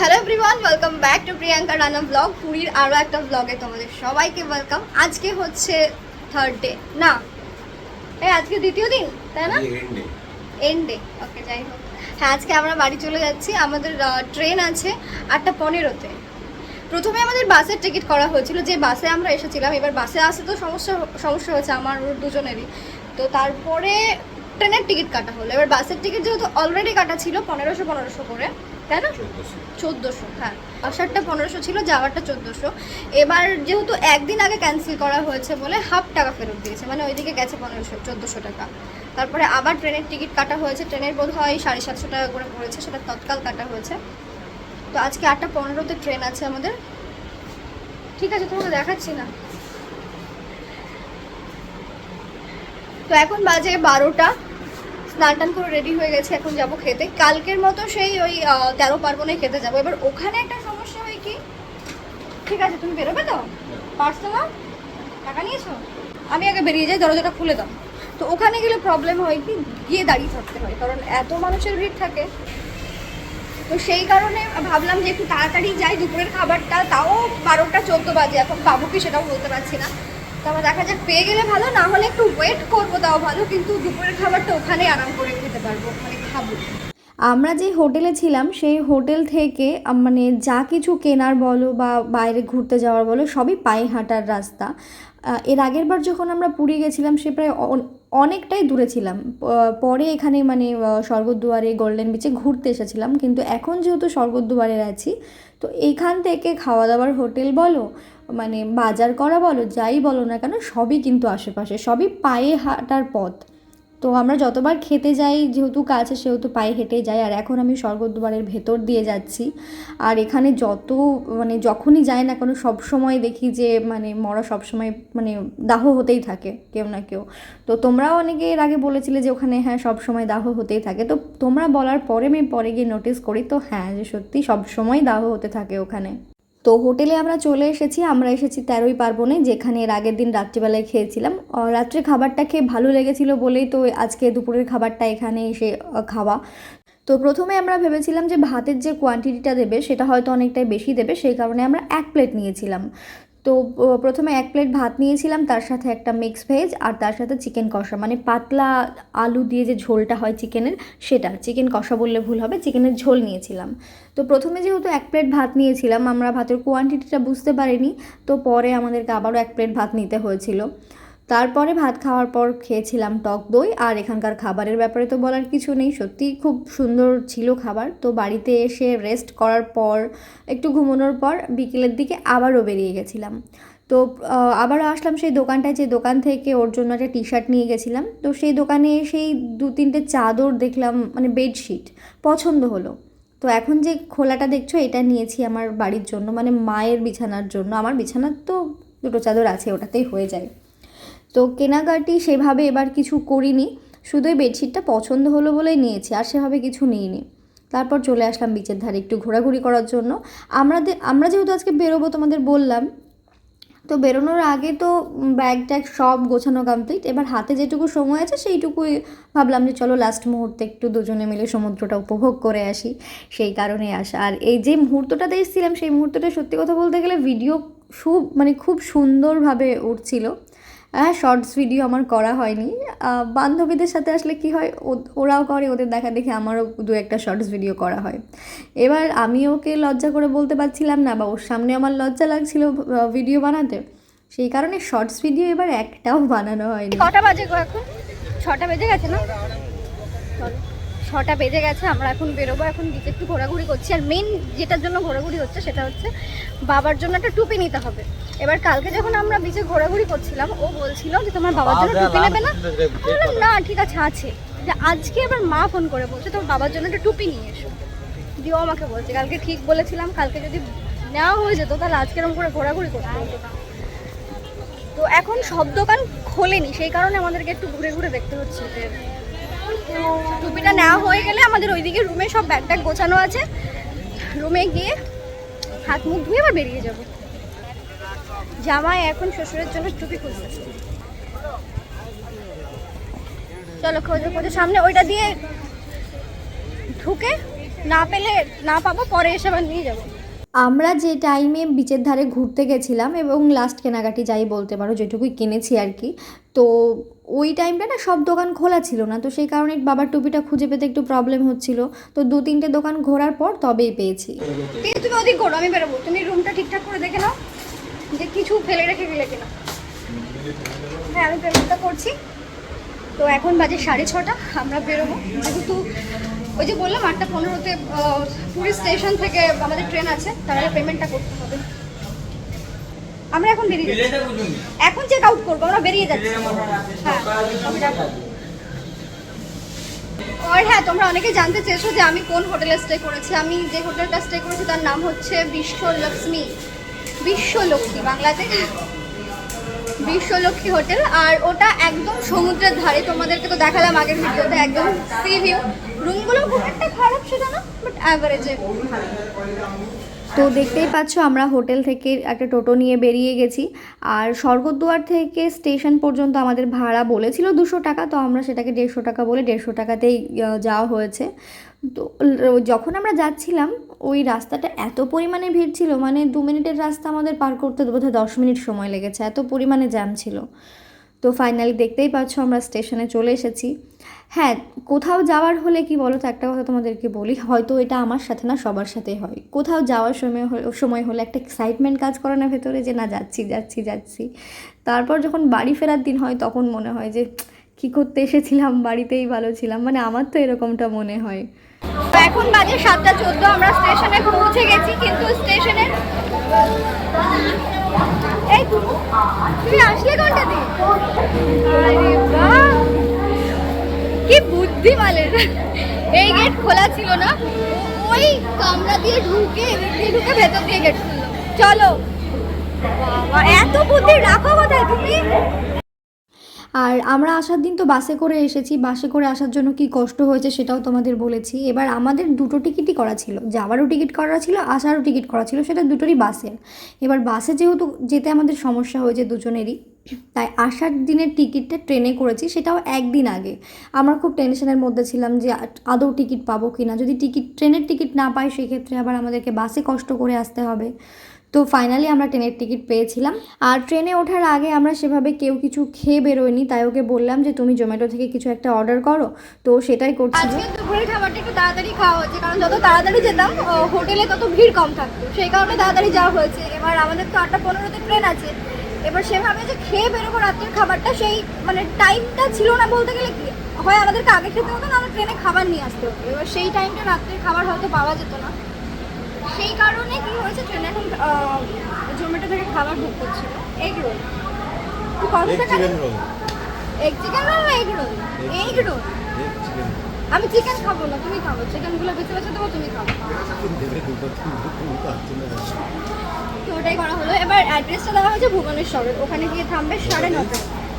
Hello everyone welcome back to Priyanka Rana vlog পুরীর আরও একটা ব্লগে তোমাদের সবাইকে ওয়েলকাম আজকে হচ্ছে থার্ড ডে না এই আজকে দ্বিতীয় দিন তাই না? এন্ড ডে ওকে যাই হোক। হ্যাঁ আজকে আমরা বাড়ি চলে যাচ্ছি আমাদের ট্রেন আছে আটটা পনেরোতে। প্রথমে আমাদের বাসের টিকিট করা হয়েছিল যে বাসে আমরা এসেছিলাম। এবার বাসে আসতে তো সমস্যা সমস্যা হয়েছে আমার দুজনেরই। তো তারপরে ট্রেনের টিকিট কাটা হলো। এবার বাসের টিকিট যেহেতু অলরেডি কাটা ছিল পনেরোশো পনেরোশো করে। তাই না? চোদ্দোশো। হ্যাঁ। আসারটা পনেরোশো ছিল যাওয়ারটা চোদ্দোশো। এবার যেহেতু একদিন আগে ক্যান্সেল করা হয়েছে বলে হাফ টাকা ফেরত দিয়েছে মানে ওইদিকে গেছে পনেরোশো চোদ্দোশো টাকা। তারপরে আবার ট্রেনের টিকিট কাটা হয়েছে ট্রেনের বোধ হয় সাড়ে সাতশো টাকা করে পড়েছে সেটা তৎকাল কাটা হয়েছে। তো আজকে আটটা পনেরোতে ট্রেন আছে আমাদের। ঠিক আছে তোমাকে দেখাচ্ছি না। তো এখন বাজে বারোটা। স্নান টান করে রেডি হয়ে গেছে, এখন যাব খেতে। কালকের মতো সেই ওই তেরো পার্বণে খেতে যাব। এবার ওখানে একটা সমস্যা হয় কি? ঠিক আছে, তুমি বেরোবে তো? পারছ না টাকা নিয়েছো? আমি আগে বেরিয়ে যাই, দরজাটা খুলে দাও। তো ওখানে গেলে প্রবলেম হয় কি? গিয়ে দাঁড়িয়ে থাকতে হয়, কারণ এত মানুষের ভিড় থাকে। তো সেই কারণে ভাবলাম যে একটু তাড়াতাড়ি যাই, দুপুরের খাবারটা। তাও বারোটা চোদ্দ বাজে, এখন পাবো কি সেটাও বলতে পারছি না। তারপর দেখা যাক, পেয়ে গেলে ভালো, না হলে একটু ওয়েট করব তাও ভালো, কিন্তু দুপুরের খাবারটা ওখানেই আরাম করে খেতে পারব মানে খাব। আমরা যে হোটেলে ছিলাম, সেই হোটেল থেকে মানে যা কিছু কেনার বলো বা বাইরে ঘুরতে যাওয়ার বলো, সবই পায়ে হাঁটার রাস্তা এর আগের বার যখন আমরা পুরী গেছিলাম, সে প্রায় অন- অনেকটাই দূরে ছিলাম। পরে এখানে মানে স্বর্গদ্বারে গোল্ডেন বিচে ঘুরতে এসেছিলাম, কিন্তু এখন যেহেতু স্বর্গদ্বারে আছি, তো এখান থেকে খাওয়া দাওয়ার হোটেল বলো মানে বাজার করা বলো, যাই বলো না কেন, সবই কিন্তু আশেপাশে, সবই পায়ে হাঁটার পথ। তো আমরা যতবার খেতে যাই, যেহেতু কাছে, সেহেতু পায়ে হেঁটে যাই, আর এখন আমি স্বর্গদ্বারের ভেতর দিয়ে যাচ্ছি। আর এখানে যত মানে যখনই যাই না কোনো, সব সময় দেখি যে মানে মরা সব সময় মানে দাহ হতেই থাকে, কেউ না কেউ। তো তোমরাও অনেকে এর আগে বলেছিলে যে, ওখানে হ্যাঁ সব সময় দাহ হতেই থাকে। তো তোমরা বলার পরে আমি পরে গিয়ে নোটিস করি, তো হ্যাঁ যে সত্যি সব সময় দাহ হতে থাকে ওখানে। তো হোটেলে আমরা চলে এসেছি, আমরা এসেছি তেরোই পার্বণে, যেখানে এর আগের দিন রাত্রিবেলায় খেয়েছিলাম। রাত্রে খাবারটা খেয়ে ভালো লেগেছিল বলেই তো আজকে দুপুরের খাবারটা এখানে এসে খাওয়া। তো প্রথমে আমরা ভেবেছিলাম যে ভাতের যে কোয়ান্টিটিটা দেবে, সেটা হয়তো অনেকটাই বেশি দেবে, সেই কারণে আমরা এক প্লেট নিয়েছিলাম। তো প্রথমে এক প্লেট ভাত নিয়েছিলাম, তার সাথে একটা মিক্স ভেজ আর তার সাথে চিকেন কষা। মানে পাতলা আলু দিয়ে যে ঝোলটা হয় চিকেনের সেটা। চিকেন কষা বললে ভুল হবে চিকেনের ঝোল নিয়েছিলাম। তো, প্রথমে যেহেতু এক প্লেট ভাত নিয়েছিলাম, আমরা ভাতের কোয়ান্টিটিটা বুঝতে পারিনি, তো পরে আমাদেরকে আবারও এক প্লেট ভাত নিতে হয়েছিল। তারপরে ভাত খাওয়ার পর খেয়েছিলাম টক দই, আর এখানকার খাবারের ব্যাপারে তো বলার কিছু নেই। সত্যিই খুব সুন্দর ছিল খাবার। তো বাড়িতে এসে রেস্ট করার পর, একটু ঘুমানোর পর বিকেলের দিকে আবারও বেরিয়ে গেছিলাম। তো আবারও আসলাম সেই দোকানটায়, যে দোকান থেকে ওর জন্য একটা টি শার্ট নিয়ে গেছিলাম। তো সেই দোকানে সেই দু তিনটে চাদর দেখলাম মানে বেডশিট পছন্দ হলো। তো এখন যে খোলাটা দেখছ, এটা নিয়েছি আমার বাড়ির জন্য মানে মায়ের বিছানার জন্য। আমার বিছানার তো দুটো চাদর আছে, ওটাতেই হয়ে যায়। তো কেনাকাটি সেভাবে এবার কিছু করিনি। শুধু এই বেডশিটটা পছন্দ হলো বলেই নিয়েছি, আর সেভাবে কিছু নিইনি। তারপর চলে আসলাম বিচের ধারে একটু ঘোরাঘুরি করার জন্য। আমরা আমরা যেহেতু আজকে বেরোবো তোমাদের বললাম, তো বেরোনোর আগে তো ব্যাগ ট্যাগ সব গোছানো কমপ্লিট এবার হাতে যেটুকু সময় আছে সেইটুকুই ভাবলাম যে চলো লাস্ট মুহূর্তে একটু দুজনে মিলে সমুদ্রটা উপভোগ করে আসি, সেই কারণে আসা। আর এই যে মুহূর্তটাতে এসেছিলাম, সেই মুহূর্তটা সত্যি কথা বলতে গেলে ভিডিও খুব মানে খুব সুন্দরভাবে উঠছিল। হ্যাঁ শর্টস ভিডিও আমার করা হয়নি। বান্ধবীদের সাথে আসলে কি হয় ও- ওরাও করে ওদের দেখা দেখে আমারও দু একটা শর্টস ভিডিও করা হয়। এবার আমি ওকে লজ্জা করে বলতে পারছিলাম না বা ওর সামনে আমার লজ্জা লাগছিল ভিডিও বানাতে। সেই কারণে শর্টস ভিডিও এবার একটাও বানানো হয়নি। কটা বাজে এখন। ছটা বেজে গেছে না? চলো। ছটা বেজে গেছে আমরা এখন বেরোবো এখন দিকে একটু ঘোরাঘুরি করছি। আর মেন যেটার জন্য ঘোরাঘুরি হচ্ছে সেটা হচ্ছে বাবার জন্য একটা টুপি নিতে হবে। এবার কালকে যখন আমরা বিচে ঘোরাঘুরি করছিলাম ও বলছিল যে তোমার বাবার জন্য টুপি নেবে না? বললাম না ঠিক আছে আছে। যে আজকে আবার মা ফোন করে বলছে তোমার বাবার জন্য একটা টুপি নিয়ে এসো। দিও আমাকে বলছে কালকে ঠিক বলেছিলাম কালকে যদি নেওয়া হয়ে যেত তাহলে আজকে এরকম করে ঘোরাঘুরি করতে হতো। তো এখন সব দোকান খোলেনি সেই কারণে আমাদেরকে একটু ঘুরে ঘুরে দেখতে হচ্ছে যে টুপিটা নেওয়া হয়ে গেলে আমাদের ওইদিকে রুমে সব ব্যাগ ট্যাগ গোছানো আছে। রুমে গিয়ে হাত মুখ ধুয়ে আবার বেরিয়ে যাব। জামাই এখন শ্বশুরের জন্য টুপি খুঁজতেছে চলো খোঁজো খোঁজো সামনে। ওইটা দিয়ে ঢুকে না পেলে না পাবো, পরে এসে আবার নিয়ে যাব। আমরা যে টাইমে বিচের ধারে ঘুরতে গেছিলাম এবং লাস্ট কেনাকাটি যাই বলতে পারো, যেটুকুই কিনেছি আর কি, তো ওই টাইমটা না সব দোকান খোলা ছিল না তো সেই কারণে বাবার টুপিটা খুঁজে পেতে একটু প্রবলেম হচ্ছিল। তো দু তিনটে দোকান ঘোরার পর তবেই পেয়েছি। আছে, তুমি ওদিক করো আমি বেরোবো। তুমি রুমটা ঠিকঠাক করে দেখে নাও যে কিছু ফেলে রেখে গেলে কিনা। হ্যাঁ আমি পেমেন্টটা করছি। তো এখন বাজে সাড়ে ছটা আমরা বেরোবো। যেহেতু ওই যে বললাম আটটা পনেরোতে পুরী স্টেশন থেকে আমাদের ট্রেন আছে তাহলে পেমেন্টটা করতে হবে। আমরা এখন বেরিয়ে যাচ্ছি। এখন চেক আউট করব আমরা বেরিয়ে যাচ্ছি। হ্যাঁ আর হ্যাঁ তোমরা অনেকে জানতে চেয়েছো যে আমি কোন হোটেলে স্টে করেছি। আমি যে হোটেলটা স্টে করেছি তার নাম হচ্ছে বিশ্বলক্ষ্মী। বিশ্বলক্ষ্মী বাংলাতে। বিশ্বলক্ষ্মী হোটেল। আর ওটা একদম সমুদ্রের ধারে। তোমাদেরকে তো দেখালাম আগের ভিডিওতে একদম সি ভিউ রুমগুলো খুব একটা খারাপ সেটা না বাট অ্যাভারেজে তো দেখতেই পাচ্ছ আমরা হোটেল থেকে একটা টোটো নিয়ে বেরিয়ে গেছি। আর স্বর্গদ্বার থেকে স্টেশন পর্যন্ত আমাদের ভাড়া বলেছিল দুশো টাকা, তো আমরা সেটাকে দেড়শো টাকা বলে দেড়শো টাকাতেই যাওয়া হয়েছে। তো যখন আমরা যাচ্ছিলাম, ওই রাস্তাটা এত পরিমাণে ভিড় ছিল মানে দু মিনিটের রাস্তা আমাদের পার করতে বোধহয় দশ মিনিট সময় লেগেছে, এত পরিমাণে জ্যাম ছিল। তো ফাইনালি দেখতেই পাচ্ছ আমরা স্টেশনে চলে এসেছি। হ্যাঁ কোথাও যাওয়ার হলে কি বলো তো একটা কথা তোমাদেরকে বলি, হয়তো এটা আমার সাথে না, সবার সাথেই হয়। কোথাও যাওয়ার সময় সময় হলে একটা এক্সাইটমেন্ট কাজ করে না ভেতরে যে, না, যাচ্ছি যাচ্ছি যাচ্ছি। তারপর যখন বাড়ি ফেরার দিন হয়, তখন মনে হয় যে, কী করতে এসেছিলাম, বাড়িতেই ভালো ছিলাম। মানে আমার তো এরকমটা মনে হয়। এখন বাজে সাতটা চোদ্দ, আমরা স্টেশনে পৌঁছে গেছি, কিন্তু স্টেশনে এই, তুমি আসলে কোনটা দিয়ে? এই গেট খোলা ছিল না। ওই কামরা দিয়ে ঢুকে ঢুকে ভেতর দিয়ে গেট চলো। এত বুদ্ধি রাখো কোথায় তুমি? আর আমরা আসার দিন তো বাসে করে এসেছি। বাসে করে আসার জন্য কি কষ্ট হয়েছে সেটাও তোমাদের বলেছি। এবার আমাদের দুটো টিকিটই করা ছিল। যাওয়ারও টিকিট করা ছিল, আসারও টিকিট করা ছিল, সেটা দুটোরই বাসের এবার বাসে যেহেতু যেতে আমাদের সমস্যা হয়েছে দুজনেরই। তাই আসার দিনের টিকিটটা ট্রেনে করেছি, সেটাও একদিন আগে। আমরা খুব টেনশনের মধ্যে ছিলাম যে আদৌ টিকিট পাবো কি না যদি টিকিট ট্রেনের টিকিট না পাই, সেক্ষেত্রে আবার আমাদেরকে বাসে কষ্ট করে আসতে হবে। তো ফাইনালি আমরা ট্রেনের টিকিট পেয়েছিলাম। আর ট্রেনে ওঠার আগে আমরা সেভাবে কেউ কিছু খেয়ে বেরোয়নি, তাই ওকে বললাম যে, তুমি জোম্যাটো থেকে কিছু একটা অর্ডার করো। তো সেটাই করছিল আজকে দুপুরের খাবারটা একটু তাড়াতাড়ি খাওয়া হচ্ছে, কারণ যত তাড়াতাড়ি যেতাম হোটেলে তত ভিড় কম থাকতো। সেই কারণে তাড়াতাড়ি যাওয়া হয়েছে। এবার আমাদের তো আটটা পনেরোতে ট্রেন আছে। এবার সে ভাবে যে খেয়ে বেরোবো রাত্রের খাবারটা সেই মানে টাইমটা ছিল না বলতে গেলে কি? হয় আমাদেরকে আগে খেতে হতো না আমরা ট্রেনে খাবার নিয়ে আসতে হতো। এবার সেই টাইমটা রাত্রের খাবার হয়তো পাওয়া যেত না। সেই কারণে কি হয়েছে ট্রেনে এখন জোম্যাটো থেকে খাবার বুক করছিল। Egg roll egg chicken roll না এগ রোল এগ রোল আমি চিকেন খাব না তুমি খাব। চিকেনগুলো বেঁচে বেঁচে দেবো তুমি খাব। ওটাই করা হলো। এবার অ্যাড্রেসটা দেওয়া হয়েছে ভুবনেশ্বরের। ওখানে গিয়ে থামবে সাড়ে নটা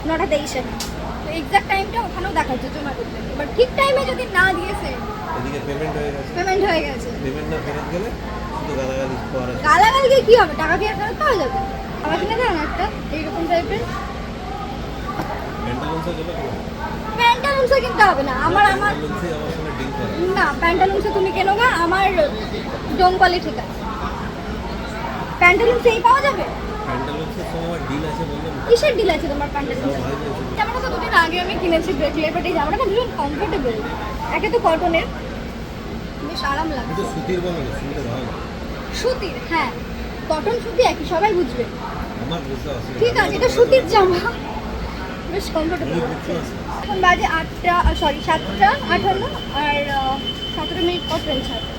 নটা তেইশে। তো এক্সাক্ট টাইমটা ওখানেও দেখাচ্ছে জোম্যাটোতে এবার ঠিক টাইমে যদি না দিয়েছে এদিকে পেমেন্ট হয়ে গেছে। পেমেন্ট হয়ে গেছে। পেমেন্ট না ফেরত গেলে শুধু গালাগালি করা গালাগাল দিয়ে কী হবে? টাকা কি আর ফেরত পাওয়া যাবে? আমার কিনে দেন একটা এইরকম টাইপের প্যান্টালুন্সে গেলে প্যান্টালুন্সে কিনতে হবে না। আমার আমার না প্যান্টালুন্সে তুমি কেনো গা আমার ডোমকলে ঠিক আছে প্যান্টালুন্সেই পাওয়া যাবে? প্যান্টালুন্সের আমার ডিল আছে বললাম কিসের ডিল আছে তোমার জামাটা তো দুদিন আগে আমি কিনেছি দেখলে বাট এই জামাটা না ভীষণ কমফোর্টেবল একে তো কটনের বেশ আরাম লাগে কিন্তু সুতির বলো না ভালো সুতির হ্যাঁ। কটন সুতি একই সবাই বুঝবে। আমার বুঝতে অসুবিধা ঠিক আছে এটা সুতির জামা। বেশ কমফোর্টেবল এখন বাজে আটটা সরি সাতটা আঠান্ন আর সতেরো মিনিট পর ট্রেন ছাড়বে।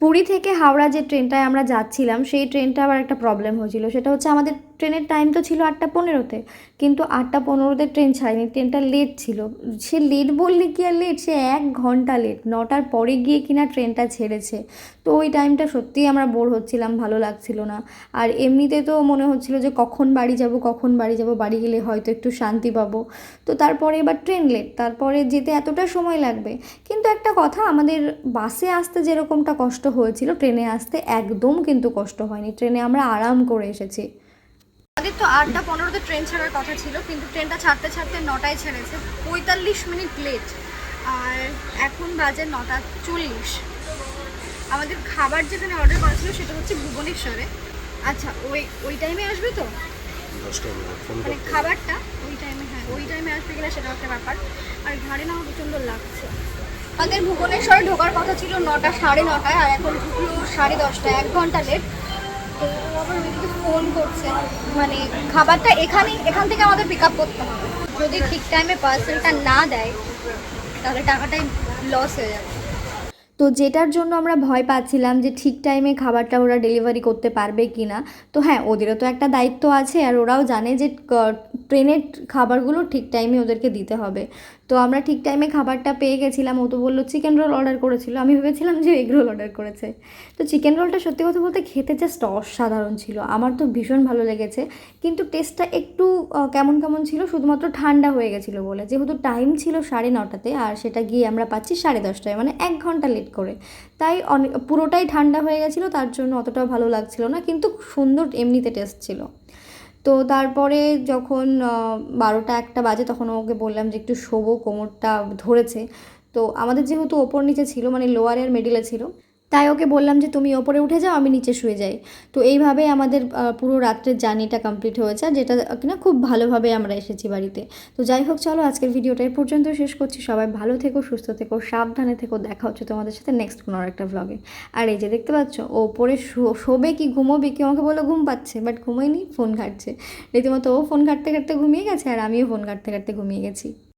পুরী থেকে হাওড়া যে ট্রেনটায় আমরা যাচ্ছিলাম, সেই ট্রেনটা আবার একটা প্রবলেম হয়েছিল। সেটা হচ্ছে আমাদের ট্রেনের টাইম তো ছিল আটটা পনেরোতে, কিন্তু আটটা পনেরোতে ট্রেন ছাড়েনি ট্রেনটা লেট ছিল। সে লেট বললে কি আর লেট সে এক ঘণ্টা লেট নটার পরে গিয়ে কিনা ট্রেনটা ছেড়েছে। তো ওই টাইমটা সত্যিই আমরা বোর হচ্ছিলাম, ভালো লাগছিল না। আর এমনিতে তো মনে হচ্ছিল যে কখন বাড়ি যাব, কখন বাড়ি যাব, বাড়ি গেলে হয়তো একটু শান্তি পাবো। তো তারপরে এবার ট্রেন লেট তারপরে যেতে এতটা সময় লাগবে। কিন্তু একটা কথা, আমাদের বাসে আসতে যেরকমটা কষ্ট হয়েছিল ট্রেনে আসতে একদম কিন্তু কষ্ট হয়নি। ট্রেনে আমরা আরাম করে এসেছি। আমাদের তো আটটা পনেরোতে ট্রেন ছাড়ার কথা ছিল কিন্তু ট্রেনটা ছাড়তে ছাড়তে নটায় ছেড়েছে। পঁয়তাল্লিশ মিনিট লেট আর এখন বাজে নটা চল্লিশ। আমাদের খাবার যেখানে অর্ডার করা ছিল সেটা হচ্ছে ভুবনেশ্বরে। আচ্ছা ওই ওই টাইমে আসবে তো? মানে খাবারটা ওই টাইমে হ্যাঁ ওই টাইমে আসবে গেলে সেটা একটা ব্যাপার। আর ঘাড়ে না প্রচণ্ড লাগছে। আমাদের ভুবনেশ্বরে ঢোকার কথা ছিল নটা সাড়ে নটায় আর এখন ঢুকলো সাড়ে দশটায় এক ঘণ্টা লেট ফোন করছে। মানে খাবারটা এখানে এখান থেকে আমাদের পিক আপ করতে হবে। যদি ঠিক টাইমে পার্সেলটা না দেয়, তাহলে টাকাটাই লস হয়ে যাবে। তো যেটার জন্য আমরা ভয় পাচ্ছিলাম যে ঠিক টাইমে খাবারটা ওরা ডেলিভারি করতে পারবে কি না তো হ্যাঁ ওদেরও তো একটা দায়িত্ব আছে আর ওরাও জানে যে ট্রেনের খাবারগুলো ঠিক টাইমে ওদেরকে দিতে হবে। তো আমরা ঠিক টাইমে খাবারটা পেয়ে গেছিলাম, ও তো বলল চিকেন রোল অর্ডার করেছিল। আমি ভেবেছিলাম যে এগ রোল অর্ডার করেছে। তো চিকেন রোলটা সত্যি কথা বলতে খেতে জাস্ট অসাধারণ ছিল। আমার তো ভীষণ ভালো লেগেছে, কিন্তু টেস্টটা একটু কেমন কেমন ছিল, শুধুমাত্র ঠান্ডা হয়ে গেছিল বলে। যেহেতু টাইম ছিল সাড়ে নটাতে, আর সেটা গিয়ে আমরা পাচ্ছি সাড়ে দশটায় মানে এক ঘণ্টা লেট করে। তাই অনেক পুরোটাই ঠান্ডা হয়ে গেছিল, তার জন্য অতটাও ভালো লাগছিল না, কিন্তু সুন্দর এমনিতে টেস্ট ছিল। তো তারপরে যখন বারোটা একটা বাজে তখন ওকে বললাম যে একটু শোবো, কোমরটা ধরেছে। তো আমাদের যেহেতু ওপর নিচে ছিল মানে লোয়ার আর মিডিলে ছিল তাই ওকে বললাম যে, তুমি ওপরে উঠে যাও, আমি নিচে শুয়ে যাই। তো এইভাবে আমাদের পুরো রাত্রের জার্নিটা কমপ্লিট হয়েছে যেটা কিনা খুব ভালোভাবে আমরা এসেছি বাড়িতে। তো যাই হোক, চলো আজকের ভিডিওটা এই পর্যন্ত শেষ করছি। সবাই ভালো থেকো, সুস্থ থেকো, সাবধানে থেকো। দেখা হচ্ছে তোমাদের সাথে নেক্সট কোনো একটা ভ্লগে আর এই যে দেখতে পাচ্ছ, ওপরে শোবে কি, ঘুমোবে কি, আমাকে বলো ঘুম পাচ্ছে বাট ঘুমোয়নি ফোন ঘাটছে। রীতিমতো ও ফোন ঘাটতে ঘাটতে ঘুমিয়ে গেছে, আর আমিও ফোন ঘাটতে ঘাটতে ঘুমিয়ে গেছি।